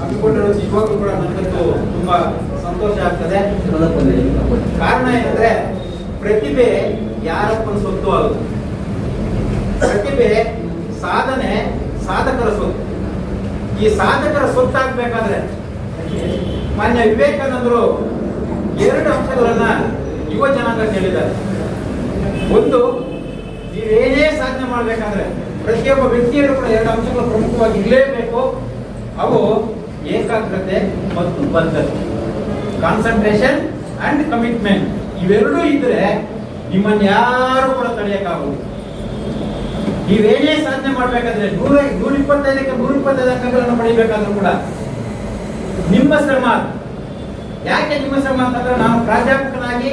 ಹಮ್ಮಿಕೊಂಡಿರೋದು ಇವಾಗಲೂ ಕೂಡ ನನಗಂತೂ ತುಂಬಾ ಸಂತೋಷ ಆಗ್ತದೆ. ಕಾರಣ ಏನಂದ್ರೆ, ಪ್ರತಿಭೆ ಯಾರಪ್ಪನ ಸೊತ್ತು ಆಗುತ್ತೆ ಪ್ರತಿಭೆ ಸಾಧನೆ ಸಾಧಕರ ಸೊತ್ತು ಈ ಸಾಧಕರ ಸೊತ್ತಾಗಬೇಕಾದ್ರೆ ಮಾನ್ಯ ವಿವೇಕಾನಂದರು ಎರಡು ಅಂಶಗಳನ್ನ ಯುವ ಜನಾಂಗ ಹೇಳಿದ್ದಾರೆ ಒಂದು, ನೀವೇನೇ ಸಾಧನೆ ಮಾಡಬೇಕಾದ್ರೆ ಪ್ರತಿಯೊಬ್ಬ ವ್ಯಕ್ತಿಯಲ್ಲೂ ಕೂಡ ಎರಡು ಅಂಶಗಳು ಪ್ರಮುಖವಾಗಿ ಇರಲೇಬೇಕು. ಅವು ಏಕಾಗ್ರತೆ ಮತ್ತು ಬದ್ಧತೆ. ಕಾನ್ಸಂಟ್ರೇಷನ್ ಅಂಡ್ ಕಮಿಟ್ಮೆಂಟ್ ಇವೆರಡೂ ಇದ್ರೆ ನಿಮ್ಮನ್ನು ಯಾರು ಕೂಡ ತಡೆಯಕ್ಕಾಗುವುದು ನೀವೇನೇ ಸಾಧನೆ ಮಾಡಬೇಕಾದ್ರೆ ನೂರ ನೂರ ಇಪ್ಪತ್ತೈದಕ್ಕೆ ನೂರ ಇಪ್ಪತ್ತೈದು ಅಂಕಗಳನ್ನು ಪಡಿಬೇಕಾದ್ರೂ ಕೂಡ ನಿಮ್ಮ ಶ್ರಮ ಯಾಕೆ ನಿಮ್ಮ ಶ್ರಮ ಅಂತಂದ್ರೆ ನಾನು ಪ್ರಾಧ್ಯಾಪಕನಾಗಿ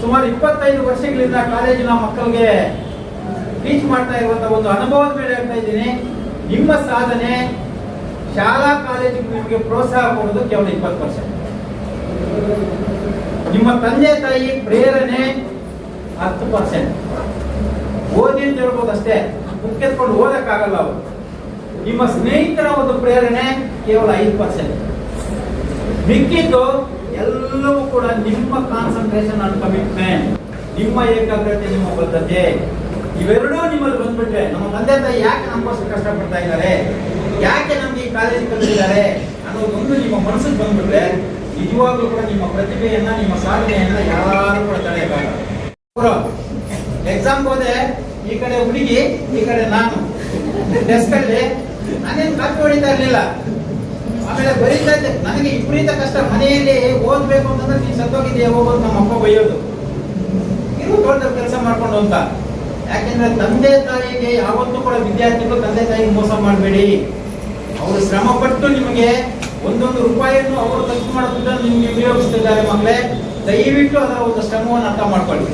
ಸುಮಾರು ಇಪ್ಪತ್ತೈದು ವರ್ಷಗಳಿಂದ ಕಾಲೇಜಿನ ಮಕ್ಕಳಿಗೆ ಟೀಚ್ ಮಾಡ್ತಾ ಇರುವಂತ ಒಂದು ಅನುಭವದ ಮೇಲೆ ಹೇಳ್ತಾ ಇದ್ದೀನಿ. ನಿಮ್ಮ ಸಾಧನೆ ಶಾಲಾ ಕಾಲೇಜಿಗೆ ನಿಮಗೆ ಪ್ರೋತ್ಸಾಹ ಕೊಡೋದು ಕೇವಲ ಇಪ್ಪತ್ತು ಪರ್ಸೆಂಟ್. ನಿಮ್ಮ ತಂದೆ ತಾಯಿ ಪ್ರೇರಣೆ ಹತ್ತು ಪರ್ಸೆಂಟ್. ಓದಿ ಅಂತ ಹೇಳ್ಬೋದು ಅಷ್ಟೇ ಬುಕ್ ಎತ್ಕೊಂಡು ಓದಕ್ಕಾಗಲ್ಲ ಅವರು. ನಿಮ್ಮ ಸ್ನೇಹಿತರ ಒಂದು ಪ್ರೇರಣೆ ಕೇವಲ ಐದು ಪರ್ಸೆಂಟ್. ಮಿಕ್ಕಿದ್ದು ಎಲ್ಲವೂ ಕೂಡ ನಿಮ್ಮ ಕಾನ್ಸಂಟ್ರೇಷನ್ ಅಂಡ್ ಕಮಿಟ್ಮೆಂಟ್ ನಿಮ್ಮ ಏಕಾಗ್ರತೆ, ನಿಮ್ಮ ಬದ್ಧತೆ, ಇವೆರಡೂ ನಿಮ್ಮಲ್ಲಿ ಬಂದ್ಬಿಟ್ರೆ ನಮ್ಮ ತಂದೆ ತಾಯಿ ಯಾಕೆ ನಮಗೋಸ್ಕರ ಕಷ್ಟಪಡ್ತಾ ಇದ್ದಾರೆ? ಯಾಕೆ ನಮ್ಗೆ ಈ ಕಾಲೇಜ್ ಕಲಿಸಿದ್ದಾರೆ ಅನ್ನೋದೊಂದು ನಿಮ್ಮ ಮನಸ್ಸಿಗೆ ಬಂದ್ಬಿಟ್ರೆ ನಿಜವಾಗ್ಲೂ ಕೂಡ ನಿಮ್ಮ ಪ್ರತಿಭೆಯನ್ನ, ನಿಮ್ಮ ಸಾಧನೆಯನ್ನ ಯಾರು ಕೂಡ ತಡೆಯಬಾರ ಎಕ್ಸಾಮ್ ಹೋದೆ, ಈ ಕಡೆ ಹುಡುಗಿ, ಈ ಕಡೆ ನಾನು. ಡೆಸ್ಕ್ ಅಲ್ಲಿ, ನಾನೇನು ಕಾಪಿ ಹೊಡಿತಾ ಇರ್ಲಿಲ್ಲ. ಆಮೇಲೆ ಬರೀತಾ ಇದ್ದೆ. ನನಗೆ ವಿಪರೀತ ಕಷ್ಟ, ಮನೆಯಲ್ಲಿ ಓದ್ಬೇಕು ಅಂತಂದ್ರೆ ನೀನು ಸತ್ತೋಗಿದೆಯಾ ಹೋಗೋದು ನಮ್ಮ ಅಪ್ಪ ಬೈಯೋದು. ಇನ್ನು ದೊಡ್ಡ ಕೆಲಸ ಮಾಡ್ಕೊಂಡು ಅಂತ. ಯಾಕೆಂದ್ರೆ ತಂದೆ ತಾಯಿಗೆ ಯಾವತ್ತೂ ಕೂಡ ವಿದ್ಯಾರ್ಥಿಗಳು ತಂದೆ ತಾಯಿಗೆ ಮೋಸ ಮಾಡಬೇಡಿ. ಅವರು ಶ್ರಮ ಪಟ್ಟು ನಿಮಗೆ ಒಂದೊಂದು ರೂಪಾಯಿಯನ್ನು ಅವರು ಖರ್ಚು ಮಾಡೋದನ್ನ ನಿಮ್ಗೆ ವಿನಿಯೋಗಿಸ್ತಿದ್ದಾರೆ ಮಕ್ಕಳೇ. ದಯವಿಟ್ಟು ಅದರ ಒಂದು ಶ್ರಮವನ್ನು ಅರ್ಥ ಮಾಡ್ಕೊಳ್ಳಿ.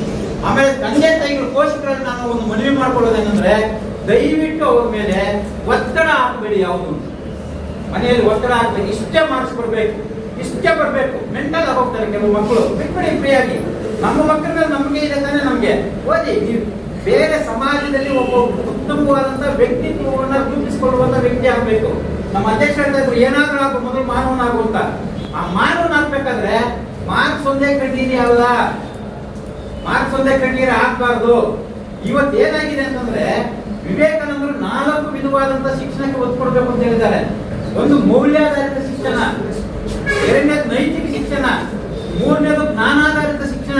ಆಮೇಲೆ ತಂದೆ ತಾಯಿಗಳು ಪೋಷಕರಲ್ಲಿ ನಾನು ಒಂದು ಮನವಿ ಮಾಡ್ಕೊಳ್ಳೋದೇನೆಂದ್ರೆ, ದಯವಿಟ್ಟು ಅವ್ರ ಮೇಲೆ ಒತ್ತಡ ಹಾಕಬೇಡಿ ಯಾವುದು. ಮನೆಯಲ್ಲಿ ಒತ್ತಡ ಹಾಕ್ಬೇಕು, ಇಷ್ಟೇ ಮಾರ್ಕ್ಸ್ ಇಷ್ಟೇ ಬರ್ಬೇಕು. ಮೆಂಟಲ್ ಹೋಗ್ತಾರೆ ಕೆಲವು ಮಕ್ಕಳು ಬಿಟ್ಬಿಡಿ ಫ್ರೀಯಾಗಿ. ನಮ್ಮ ಮಕ್ಕಳ ಮೇಲೆ ನಮಗೆ ಇದೆ ತಾನೇ ನಮಗೆ. ಓದಿ ಬೇರೆ ಸಮಾಜದಲ್ಲಿ ಒಬ್ಬ ಉತ್ತಮವಾದಂತ ವ್ಯಕ್ತಿತ್ವವನ್ನು ರೂಪಿಸಿಕೊಳ್ಳುವಂತ ವ್ಯಕ್ತಿ ಆಗ್ಬೇಕು. ನಮ್ಮ ಅಧ್ಯಕ್ಷ ಹೇಳ್ತಾ ಇದ್ರು, ಏನಾದ್ರೂ ಹಾಕು ಮೊದಲು ಮಾನವನಾಗು ಅಂತ ಆ ಮಾನವನಾಗ್ಬೇಕಾದ್ರೆ ಮಾರ್ಕ್ಸ್ ಒಂದೇ ಕಂಡೀರಿ ಅಲ್ಲ. ಮಾರ್ಕ್ಸ್ ಒಂದೇ ಕಣ್ಣೀರು ಹಾಕ್ಬಾರ್ದು ಇವತ್ತು ಏನಾಗಿದೆ ಅಂತಂದ್ರೆ, ವಿವೇಕಾನಂದರು ನಾಲ್ಕು ವಿಧವಾದಂತ ಶಿಕ್ಷಣಕ್ಕೆ ಒತ್ತು ಕೊಡಬೇಕು ಅಂತ ಹೇಳಿದ್ದಾರೆ. ಒಂದು ಮೌಲ್ಯಾಧಾರಿತ ಶಿಕ್ಷಣ, ಎರಡನೇದು ನೈತಿಕ ಶಿಕ್ಷಣ, ಮೂರನೇದು ಜ್ಞಾನಾಧಾರಿತ ಶಿಕ್ಷಣ,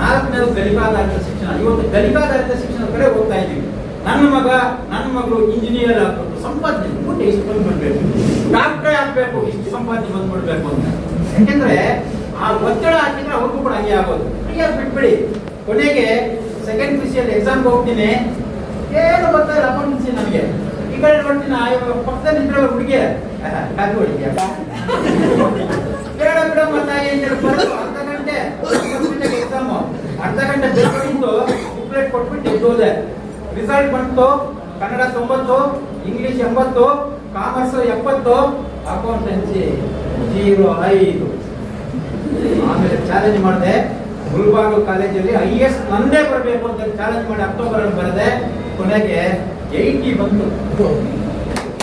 ನಾಲ್ಕನೇದು ಗಲಿಬಾಧಾರಿತ ಶಿಕ್ಷಣ. ಇವತ್ತು ಗಲಿಬಾಧಾರಿತ ಶಿಕ್ಷಣ ಕಡೆ ಹೋಗ್ತಾ ಇದ್ದೀವಿ. ನನ್ನ ಮಗ, ನನ್ನ ಮಗಳು ಇಂಜಿನಿಯರ್ ಆಗ್ಬೇಕು. ದುಡ್ಡು ಇಷ್ಟು ಬಂದ್ಬಿಡ್ಬೇಕು. ಡಾಕ್ಟರ್ ಆಗ್ಬೇಕು, ಇಷ್ಟು ಸಂಪಾದನೆ ಬಂದ್ಬಿಡ್ಬೇಕು ಅಂತ. ಯಾಕೆಂದ್ರೆ ಆ ಒತ್ತಡ ಹಾಕಿದ್ರೆ ಅವ್ರಿಗೂ ಕೂಡ ಹಂಗೆ ಆಗೋದು. ಫ್ರೀಯಾಗಿ ಬಿಟ್ಬಿಡಿ. ಕೊನೆಗೆ ಸೆಕೆಂಡ್ ಪಿ ಎಕ್ಸಾಮ್ ಎಕ್ಸಾಮ್ಗೆ ಹೋಗ್ತೀನಿ ಏನು ಬರ್ತಾ ಇಲ್ಲ ಅಕೌಂಟೆನ್ಸಿ ನನಗೆ ಈ ಕಡೆ ನೋಡ್ತೀನಿ ಪಕ್ಕದಲ್ಲಿ ನಿಂತಿರೋ ಹುಡುಗಿ. ಕಾಫಿ ಹೊಡಿದ್ಯಾ ಬೇಡ, ಬಿಡ ಅಂತ ಅರ್ಧ ಗಂಟೆ ಎಕ್ಸಾಮು ಅರ್ಧ ಗಂಟೆ ಬೇಕು ಬುಕ್ಲೆಟ್ ಕೊಟ್ಬಿಟ್ಟು ಹೋದೆ. ರಿಸಲ್ಟ್ ಬಂತು, ಕನ್ನಡ ತೊಂಬತ್ತು ಇಂಗ್ಲಿಷ್ ಎಂಬತ್ತು ಕಾಮರ್ಸ್ ಎಪ್ಪತ್ತು, ಅಕೌಂಟೆನ್ಸಿ ಜೀರೋ ಐದು. ಆಮೇಲೆ ಚಾಲೆಂಜ್ ಮಾಡಿದೆ. ಗುಲ್ಬಾರ್ಗ ಕಾಲೇಜಲ್ಲಿ ಐ ಎಸ್ ನಂದೇ ಬರಬೇಕು ಅಂತ ಚಾಲೆಂಜ್ ಮಾಡಿ ಅಕ್ಟೋಬರ್ ಅಲ್ಲಿ ಬರದೆ. ಕೊನೆಗೆ ಏಯ್ಟಿ ಬಂತು.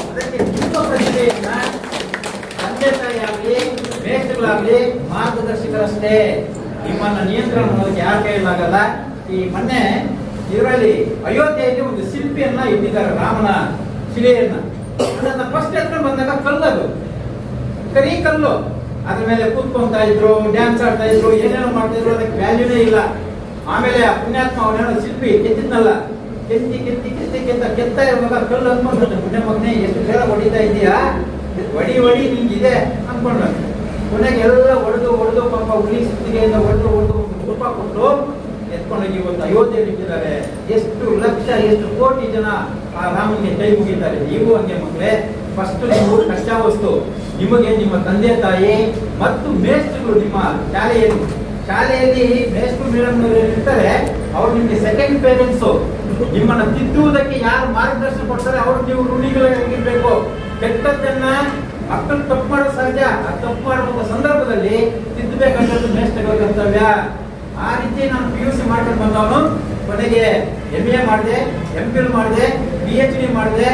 ಅದಕ್ಕೆ ಪ್ರತಿಭೆಯನ್ನ ತಂದೆ ತಾಯಿ ಆಗಲಿ ಮಾರ್ಗದರ್ಶಕರಷ್ಟೇ. ನಿಮ್ಮನ್ನ ನಿಯಂತ್ರಣ ಮಾಡೋದಕ್ಕೆ ಯಾರ ಕೈಲಾಗಲ್ಲ ಈ ಮೊನ್ನೆ ಇದರಲ್ಲಿ ಅಯೋಧ್ಯೆಯಲ್ಲಿ ಒಂದು ಶಿಲ್ಪಿಯನ್ನ ಇಟ್ಟಿದ್ದಾರೆ ರಾಮನ. ಶಿಲೆಯನ್ನ ಅದನ್ನ ಫಸ್ಟ್ ಹತ್ರ ಬಂದಾಗ ಕಲ್ಲದು. ಕರಿ ಕಲ್ಲು. ಅದ್ರ ಮೇಲೆ ಕೂತ್ಕೊಂತ ಇದ್ರು ಡ್ಯಾನ್ಸ್ ಆಡ್ತಾ ಇದ್ರು, ಏನೇನೋ ಮಾಡ್ತಾ ಇದ್ರು, ಅದಕ್ಕೆ ವ್ಯಾಲ್ಯೂನೇ ಇಲ್ಲ. ಆಮೇಲೆ ಪುಣ್ಯಾತ್ಮ ಅವನೇನೋ ಶಿಲ್ಪಿ, ಕೆತ್ತಿದ್ನಲ್ಲ. ಕೆತ್ತಿ ಕೆತ್ತಿ ಕೆತ್ತಿ, ಕೆತ್ತ ಕೆತ್ತ ಇರುವಾಗ ಕಲ್ಲು ಅನ್ಕೊಂಡು ಪುಣ್ಯ ಮಗನೇ, ಎಷ್ಟು ಬೇಗ ಹೊಡಿತಾ ಇದೀಯಾ ಹೊಡಿ ಹೊಡಿ, ನಿಂಗಿದೆ ಅನ್ಕೊಂಡು ಕೊನೆಗೆ ಎಲ್ಲ ಹೊಡೆದು ಹೊಡೆದು ಪಾಪ ಹುಲಿ ಸುತ್ತಿಗೆಯಿಂದ ಹೊಡೆದು ಹೊಡೆದು ರೂಪ ಕೊಟ್ಟು ಎತ್ಕೊಂಡೋಗಿ ಇವತ್ತು ಅಯೋಧ್ಯೆಯಲ್ಲಿ ಇಟ್ಟಿದ್ದಾರೆ. ಎಷ್ಟು ಲಕ್ಷ, ಎಷ್ಟು ಕೋಟಿ ಜನ ಆ ರಾಮನಿಗೆ ಕೈ ಮುಗಿತಾರೆ ನೀವು ಹಂಗೆ ಮಕ್ಕಳೇ ಫಸ್ಟ್ ನೀವು ಕಷ್ಟ ವಸ್ತು. ನಿಮಗೆ ನಿಮ್ಮ ತಂದೆ, ತಾಯಿ ಮತ್ತು ಮೇಸ್ಟ್ರು ನಿಮ್ಮ ಶಾಲೆಯಲ್ಲಿ. ಶಾಲೆಯಲ್ಲಿ ಮೇಸ್ಟ್ರು ಮೇಡಮ್ ಇರ್ತಾರೆ, ಅವ್ರು ನಿಮಗೆ ಸೆಕೆಂಡ್ ಪೇರೆಂಟ್ಸ್ ನಿಮ್ಮನ್ನ ತಿದ್ದುವುದಕ್ಕೆ ಯಾರು ಮಾರ್ಗದರ್ಶನ ಕೊಡ್ತಾರೆ, ಅವ್ರು ನೀವು ಋಣಿಗಳಾಗಿರ್ಬೇಕು ಕೆಟ್ಟದ್ದನ್ನ ಮಕ್ಕಳು ತಪ್ಪು ಮಾಡೋ ಸಹಜ ಆ ತಪ್ಪು ಮಾಡುವ ಸಂದರ್ಭದಲ್ಲಿ ತಿದ್ದಬೇಕಂತ ಮೇಸ್ಟ್ಗಳ ಕರ್ತವ್ಯ. ಆ ರೀತಿ ನಾನು ಪಿ ಯು ಸಿ ಮಾಡ್ಕೊಂಡು ಬಂದವನು, ಕೊನೆಗೆ ಎಂ ಎ ಮಾಡಿದೆ ಎಂ ಫಿಲ್ ಮಾಡಿದೆ ಪಿ ಎಚ್ ಡಿ ಮಾಡಿದೆ,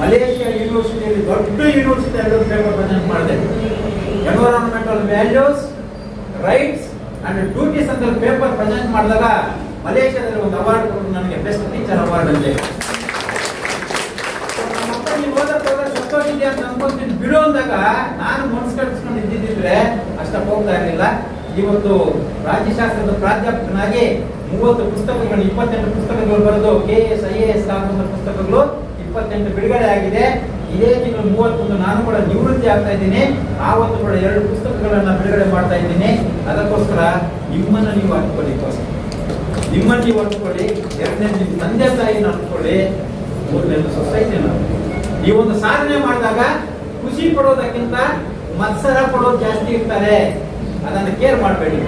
ಮಲೇಷಿಯಾ ಯೂನಿವರ್ಸಿಟಿಯಲ್ಲಿ ದೊಡ್ಡ ಯೂನಿವರ್ಸಿಟಿ ಎರಡು ಪೇಪರ್ ಪ್ರೆಸೆಂಟ್ ಮಾಡಿದೆ. Environmental values rights and duties ಅಂತ ಪೇಪರ್ ಪ್ರೆಸೆಂಟ್ ಮಾಡಿದಾಗ ಮಲೇಷಿಯಾದಲ್ಲಿ ಒಂದು ಅವಾರ್ಡ್ ಕೊಟ್ಟು ನನಗೆ ಬೆಸ್ಟ್ ಟೀಚರ್ ಅವಾರ್ಡ್ ಅಂತೆ ಹೋದ್ರೆ ಅಂತ ಅನ್ಕೊಂತೀನಿ. ಬಿಡು ಅಂದಾಗ ನಾನು ಮನಸ್ಕರಿಸ್ಕೊಂಡು ಕಟ್ಸ್ಕೊಂಡು ಅಷ್ಟಕ್ಕೆ ಹೋಗ್ತಾ ಇರಲಿಲ್ಲ. ಇವತ್ತು ರಾಜ್ಯಶಾಸ್ತ್ರದ ಪ್ರಾಧ್ಯಾಪಕನಾಗಿ ಮೂವತ್ತು ಪುಸ್ತಕಗಳು, ಇಪ್ಪತ್ತೆಂಟು ಪುಸ್ತಕಗಳು ಬರೆದು K S I A S ಪುಸ್ತಕಗಳು ಇಪ್ಪತ್ತೆಂಟು ಬಿಡುಗಡೆ ಆಗಿದೆ. ಇದೇ ತಿಂಗಳು ಮೂವತ್ತೊಂದು ನಾನು ಕೂಡ ನಿವೃತ್ತಿ ಆಗ್ತಾ ಇದ್ದೀನಿ. ಆವತ್ತು ಕೂಡ ಎರಡು ಪುಸ್ತಕಗಳನ್ನ ಬಿಡುಗಡೆ ಮಾಡ್ತಾ ಇದ್ದೀನಿ. ಅದಕ್ಕೋಸ್ಕರ ನಿಮ್ಮನ್ನ ನೀವು ಅನ್ಕೊಳ್ಳಿ ನಿಮ್ಮನ್ನು ನೀವು ಅನ್ಕೊಳ್ಳಿ ಎರಡನೇ ನಿಮ್ಮ ತಂದೆ ತಾಯಿನ ಅನ್ಕೊಳ್ಳಿ ಸೊಸೈಟಿ ಈ ಒಂದು ಸಾಧನೆ ಮಾಡಿದಾಗ ಖುಷಿ ಪಡೋದಕ್ಕಿಂತ ಮತ್ಸರ ಪಡೋದು ಜಾಸ್ತಿ ಇರ್ತಾರೆ. ಅದನ್ನ ಕೇರ್ ಮಾಡಬೇಡಿ.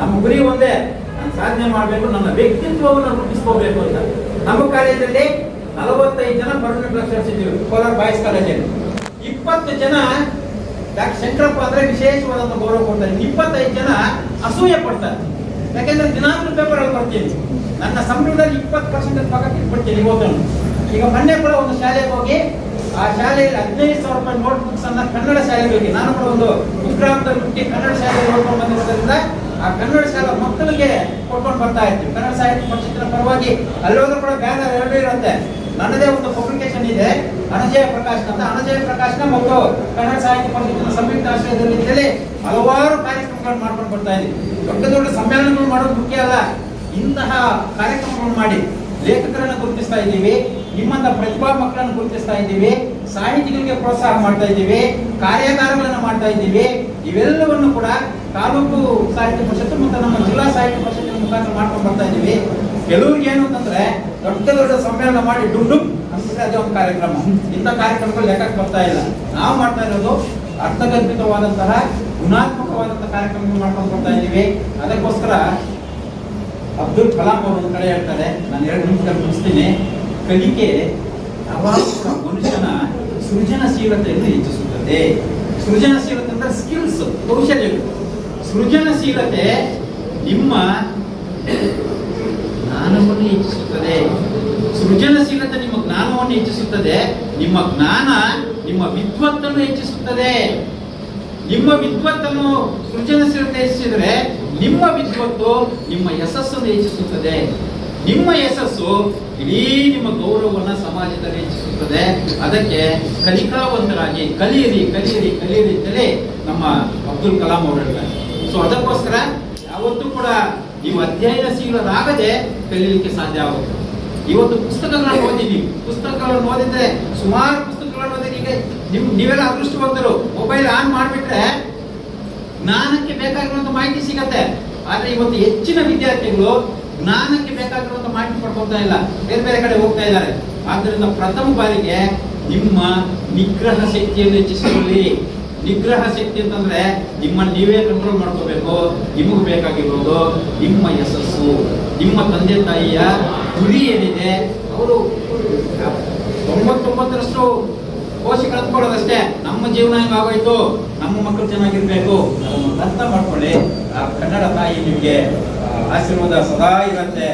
ನಮ್ಮ ಗುರಿ ಒಂದೇ, ನಾನು ಸಾಧನೆ ಮಾಡಬೇಕು, ನನ್ನ ವ್ಯಕ್ತಿತ್ವವನ್ನು ರೂಪಿಸ್ಕೋಬೇಕು ಅಂತ. ನಮ್ಮ ಕಾಲೇಜಲ್ಲಿ ನಲವತ್ತೈದು ಜನ ಪರ್ಮನೆಂಟ್ ಲೆಕ್ಚರ್ಸ್ ಇದ್ದೀವಿ ಕೋಲಾರ ಬಾಯ್ಸ್ ಕಾಲೇಜಲ್ಲಿ ಇಪ್ಪತ್ತು ಜನ ಡಾಕ್ಟರ್ ಶಂಕರಪ್ಪ ಅಂದ್ರೆ ವಿಶೇಷವಾದಂತ ಗೌರವ ಕೊಡ್ತಾರೆ. ಇಪ್ಪತ್ತೈದು ಜನ ಅಸೂಯೆ ಪಡ್ತಾರೆ. ಯಾಕೆಂದ್ರೆ ದಿನಾಂಕ ಪೇಪರ್ ಅಲ್ಲಿ ಬರ್ತೀನಿ. ನನ್ನ ಸಂಬಳದಲ್ಲಿ ಇಪ್ಪತ್ತು ಪರ್ಸೆಂಟ್ ಪಕ್ಕ ಇಟ್ಬಿಡ್ತೀನಿ ಇವತ್ತು ಈಗ ಮೊನ್ನೆ ಕೂಡ ಒಂದು ಶಾಲೆಗೆ ಹೋಗಿ ಆ ಶಾಲೆಯಲ್ಲಿ ಹದಿನೈದು ಸಾವಿರ ರೂಪಾಯಿ ನೋಟ್ ಬುಕ್ಸ್ ಅನ್ನ ಕನ್ನಡ ಶಾಲೆಗಳಿಗೆ ನಾನು ಕೂಡ ಒಂದು ಕುಗ್ರಾಮದಲ್ಲಿ ಹುಟ್ಟಿ ಕನ್ನಡ ಶಾಲೆಗೆ ನೋಡ್ಕೊಂಡು ಬಂದಿರೋದ್ರಿಂದ ಆ ಕನ್ನಡ ಶಾಲಾ ಮಕ್ಕಳಿಗೆ ಕೊಟ್ಕೊಂಡು ಬರ್ತಾ ಇರ್ತೀವಿ ಕನ್ನಡ ಸಾಹಿತ್ಯ ಪರಿಷತ್ತಿನ ಪರವಾಗಿ ಅಲ್ಲೋದ್ರೂ ಕೂಡ ಬ್ಯಾನರ್ ಎರಡು ಇರುತ್ತೆ. ನನ್ನದೇ ಒಂದು ಪಬ್ಲಿಕೇಶನ್ ಇದೆ, ಅನಜಯ ಪ್ರಕಾಶ್ ಅಂತ. ಅನಜಯ ಪ್ರಕಾಶ್ನ ಮತ್ತು ಕನ್ನಡ ಸಾಹಿತ್ಯ ಪರಿಷತ್ತಿನ ಸಂಯುಕ್ತ ಆಶ್ರಯದಲ್ಲಿ ಹಲವಾರು ಕಾರ್ಯಕ್ರಮಗಳನ್ನು ಮಾಡ್ಕೊಂಡು ಬರ್ತಾ ಇದ್ದೀವಿ ದೊಡ್ಡ ದೊಡ್ಡ ಸಮ್ಮೇಳನಗಳು ಮಾಡೋದು ಮುಖ್ಯ ಅಲ್ಲ. ಇಂತಹ ಕಾರ್ಯಕ್ರಮಗಳನ್ನು ಮಾಡಿ ಲೇಖಕರನ್ನು ಗುರುತಿಸ್ತಾ ಇದ್ದೀವಿ. ನಿಮ್ಮಂತ ಪ್ರತಿಭಾ ಮಕ್ಕಳನ್ನು ಗುರುತಿಸ್ತಾ ಇದ್ದೀವಿ, ಸಾಹಿತಿಗಳಿಗೆ ಪ್ರೋತ್ಸಾಹ ಮಾಡ್ತಾ ಇದ್ದೀವಿ, ಕಾರ್ಯಾಗಾರಗಳನ್ನು ಮಾಡ್ತಾ ಇದ್ದೀವಿ. ಇವೆಲ್ಲವನ್ನು ಕೂಡ ತಾಲೂಕು ಸಾಹಿತ್ಯ ಪರಿಷತ್ತು ಮತ್ತು ನಮ್ಮ ಜಿಲ್ಲಾ ಸಾಹಿತ್ಯ ಪರಿಷತ್ತಿನ ಮುಖಾಂತರ ಮಾಡ್ಕೊಂಡು ಬರ್ತಾ ಇದ್ದೀವಿ. ಕೆಲವ್ರಿಗೆ ಏನು ಅಂತಂದ್ರೆ ದೊಡ್ಡ ದೊಡ್ಡ ಸಮ್ಮೇಳನ ಮಾಡಿ ಡುಮ್ ಅಂದ್ರೆ ಅದೇ ಒಂದು ಕಾರ್ಯಕ್ರಮ. ಇಂಥ ಕಾರ್ಯಕ್ರಮಗಳು ಲೆಕ್ಕಕ್ಕೆ ಬರ್ತಾ ಇಲ್ಲ. ನಾವು ಮಾಡ್ತಾ ಇರೋದು ಅರ್ಥಗರ್ಭಿತವಾದಂತಹ ಗುಣಾತ್ಮಕವಾದಂತಹ ಕಾರ್ಯಕ್ರಮಗಳು ಮಾಡ್ಕೊಂಡು ಬರ್ತಾ ಇದ್ದೀವಿ. ಅದಕ್ಕೋಸ್ಕರ ಅಬ್ದುಲ್ ಕಲಾಂ ಅವರು ಒಂದು ಕಡೆ ಹೇಳ್ತಾರೆ. ನಾನು ಎರಡು ನಿಮಿಷದಲ್ಲಿ ಮುಗಿಸ್ತೀನಿ. ಕಲಿಕೆ ಪ್ರವಾಸ ಮನುಷ್ಯನ ಸೃಜನಶೀಲತೆಯನ್ನು ಹೆಚ್ಚಿಸುತ್ತದೆ. ಸೃಜನಶೀಲತೆ ಅಂದ್ರೆ ಸ್ಕಿಲ್ಸ್ ಕೌಶಲ್ಯಗಳು ಸೃಜನಶೀಲತೆ ನಿಮ್ಮ ಜ್ಞಾನವನ್ನು ಹೆಚ್ಚಿಸುತ್ತದೆ. ಸೃಜನಶೀಲತೆ ನಿಮ್ಮ ಜ್ಞಾನವನ್ನು ಹೆಚ್ಚಿಸುತ್ತದೆ. ನಿಮ್ಮ ಜ್ಞಾನ ನಿಮ್ಮ ವಿದ್ವತ್ತನ್ನು ಹೆಚ್ಚಿಸುತ್ತದೆ. ನಿಮ್ಮ ವಿದ್ವತ್ತನ್ನು ಸೃಜನಶೀಲತೆ ಹೆಚ್ಚಿಸಿದರೆ ನಿಮ್ಮ ವಿದ್ವತ್ತು ನಿಮ್ಮ ಯಶಸ್ಸನ್ನು ಹೆಚ್ಚಿಸುತ್ತದೆ. ನಿಮ್ಮ ಯಶಸ್ಸು ಇಡೀ ನಿಮ್ಮ ಗೌರವವನ್ನು ಸಮಾಜದಲ್ಲಿ ಹೆಚ್ಚಿಸುತ್ತದೆ. ಅದಕ್ಕೆ ಕಲಿಕಾವಂತರಾಗಿ ಕಲಿಯಿರಿ ಕಲಿಯಿರಿ ಕಲಿಯಿರಿ ಅಂತಲೇ ನಮ್ಮ ಅಬ್ದುಲ್ ಕಲಾಂ ಅವರು ಹೇಳ್ತಾರೆ ಸೊ ಅದಕ್ಕೋಸ್ಕರ ಯಾವತ್ತೂ ಕೂಡ ನೀವು ಅಧ್ಯಯನಶೀಲರಾಗದೆ ಕಲಿಯಲಿಕ್ಕೆ ಸಾಧ್ಯ ಆಗುತ್ತೆ. ಇವತ್ತು ಪುಸ್ತಕಗಳನ್ನು ಓದಿದ್ದೀವಿ. ಪುಸ್ತಕಗಳನ್ನು ಓದಿದ್ರೆ ಸುಮಾರು ಪುಸ್ತಕಗಳನ್ನು ಓದಿ ಈಗ ನಿಮ್, ನೀವೆಲ್ಲ ಅದೃಷ್ಟವಂತರು. ಮೊಬೈಲ್ ಆನ್ ಮಾಡಿಬಿಟ್ರೆ ಜ್ಞಾನಕ್ಕೆ ಬೇಕಾಗಿರುವಂತ ಮಾಹಿತಿ ಸಿಗತ್ತೆ. ಆದ್ರೆ ಇವತ್ತು ಹೆಚ್ಚಿನ ವಿದ್ಯಾರ್ಥಿಗಳು ಜ್ಞಾನಕ್ಕೆ ಬೇಕಾಗಿರುವಂತ ಮಾಹಿತಿ ಪಡ್ಕೊಳ್ತಾ ಇಲ್ಲ. ಬೇರೆ ಬೇರೆ ಕಡೆ ಹೋಗ್ತಾ ಇದ್ದಾರೆ. ಆದ್ರಿಂದ ಪ್ರಥಮ ಬಾರಿಗೆ ನಿಮ್ಮ ನಿಗ್ರಹ ಶಕ್ತಿಯನ್ನು ಹೆಚ್ಚಿಸಿಕೊಳ್ಳಿ. ನಿಗ್ರಹ ಶಕ್ತಿ ಅಂತಂದ್ರೆ ನಿಮ್ಮ ನೀವೇ ಕಂಟ್ರೋಲ್ ಮಾಡ್ಕೋಬೇಕು. ನಿಮಗೆ ಬೇಕಾಗಿರೋದು ನಿಮ್ಮ ಯಶಸ್ಸು. ನಿಮ್ಮ ತಂದೆ ತಾಯಿಯ ಗುರಿ ಏನಿದೆ, ಅವರು ತೊಂಬತ್ತೊಂಬತ್ತರಷ್ಟು ಕೋಶ ಕಳೆದುಕೊಳ್ಳೋದಷ್ಟೇ ನಮ್ಮ ಜೀವನ ಹೆಂಗಾಗೋಯ್ತು ನಮ್ಮ ಮಕ್ಕಳು ಚೆನ್ನಾಗಿರ್ಬೇಕು. ಅರ್ಥ ಮಾಡ್ಕೊಳ್ಳಿ. ಆ ಕನ್ನಡ ತಾಯಿ ನಿಮಗೆ ಆ, ಆಶೀರ್ವಾದ ಸದಾ ಇರುತ್ತೆ